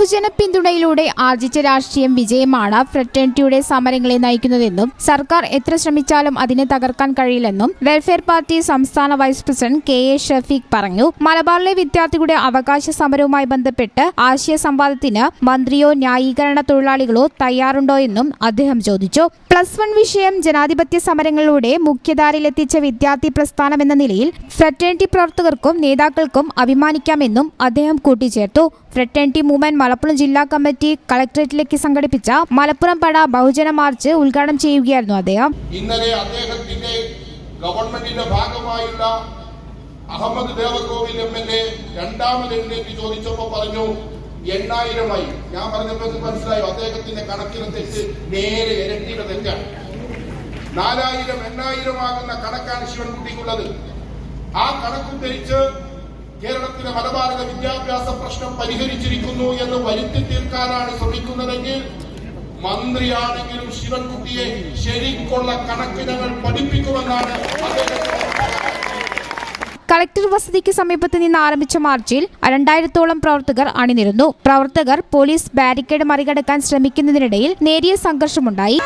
ബഹുജന പിന്തുണയിലൂടെ ആർജിച്ച രാഷ്ട്രീയം വിജയമാണ് ഫ്രറ്റേണിറ്റിയുടെ സമരങ്ങളെ നയിക്കുന്നതെന്നും സർക്കാർ എത്ര ശ്രമിച്ചാലും അതിനെ തകർക്കാൻ കഴിയില്ലെന്നും വെൽഫെയർ പാർട്ടി സംസ്ഥാന vice president K A Shafeeq പറഞ്ഞു. മലബാറിലെ വിദ്യാർത്ഥികളുടെ അവകാശ സമരവുമായി ബന്ധപ്പെട്ട് ആശയ സംവാദത്തിന് മന്ത്രിയോ ന്യായീകരണ തൊഴിലാളികളോ തയ്യാറുണ്ടോ എന്നും അദ്ദേഹം ചോദിച്ചു. പ്ലസ് വൺ വിഷയം ജനാധിപത്യ സമരങ്ങളിലൂടെ മുഖ്യധാരയിലെത്തിച്ച വിദ്യാർത്ഥി പ്രസ്ഥാനം എന്ന നിലയിൽ ഫ്രറ്റേണിറ്റി പ്രവർത്തകർക്കും നേതാക്കൾക്കും അഭിമാനിക്കാമെന്നും അദ്ദേഹം കൂട്ടിച്ചേർത്തു. ഫ്രറ്റേണിറ്റി മൂവ്മെന്റ് മലപ്പുറം ജില്ലാ കമ്മിറ്റി കളക്ടറേറ്റിലേക്ക് സംഘടിപ്പിച്ച മലപ്പുറം പട ബഹുജന മാർച്ച് ഉദ്ഘാടനം ചെയ്യുകയായിരുന്നു അദ്ദേഹം. ഇന്നലെ അദ്ദേഹത്തിന്റെ ഗവൺമെന്റിന്റെ ഭാഗമായുള്ള Ahammed Devarkovil M L A രണ്ടാമത് എഴുന്നേറ്റ് ചോദിച്ചപ്പോ പറഞ്ഞു എണ്ണായിരമായി. ഞാൻ പറഞ്ഞപ്പോ ഇത് മനസ്സിലായോ. അദ്ദേഹത്തിന്റെ കണക്കിന് തെറ്റ് നേരെ ഇരട്ടിയുടെ തെറ്റാണ്. നാലായിരം എണ്ണായിരമാകുന്ന കണക്കാണ് ശിവൻകുട്ടിക്കുള്ളത്. ആ കണക്കുദ്ധരിച്ച് കേരളത്തിലെ മലബാറിലെ വിദ്യാഭ്യാസ പ്രശ്നം പരിഹരിച്ചിരിക്കുന്നു എന്ന് വരുത്തി തീർക്കാനാണ് ശ്രമിക്കുന്നതെങ്കിൽ മന്ത്രിയാണെങ്കിലും ശിവൻകുട്ടിയെ ശരിക്കുള്ള കണക്ക് ഞങ്ങൾ പഠിപ്പിക്കുമെന്നാണ് കളക്ടർ വസതിക്ക് സമീപത്ത് നിന്ന് ആരംഭിച്ച മാർച്ചിൽ രണ്ടായിരത്തോളം പ്രവർത്തകർ അണിനിരുന്നു. പ്രവർത്തകർ പോലീസ് ബാരിക്കേഡ് മറികടക്കാൻ ശ്രമിക്കുന്നതിനിടയിൽ നേരിയ സംഘർഷമുണ്ടായി.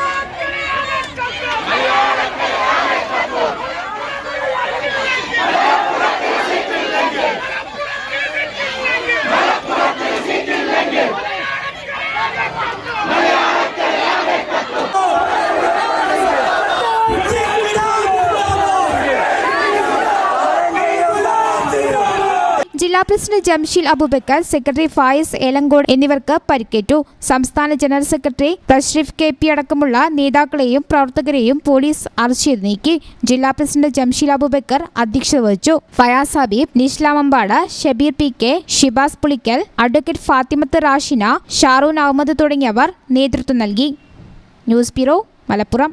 ജില്ലാ പ്രസിഡന്റ് ജംഷീൽ അബൂബക്കർ സെക്രട്ടറി ഫായിസ് ഏലങ്കോട് എന്നിവർക്ക് പരിക്കേറ്റു. സംസ്ഥാന general secretary Tashreef K P അടക്കമുള്ള നേതാക്കളെയും പ്രവർത്തകരെയും പോലീസ് അറസ്റ്റ് ചെയ്ത് നീക്കി. ജില്ലാ പ്രസിഡന്റ് ജംഷീൽ അബൂബക്കർ അധ്യക്ഷത വഹിച്ചു. Fayas Habeeb നിഷ്ലാമമ്പാട് Shabeer P K Shibas Pulikkal advocate Fathimath Rashina Sharoon Ahammed തുടങ്ങിയവർ നേതൃത്വം നൽകി. News bureau Malappuram.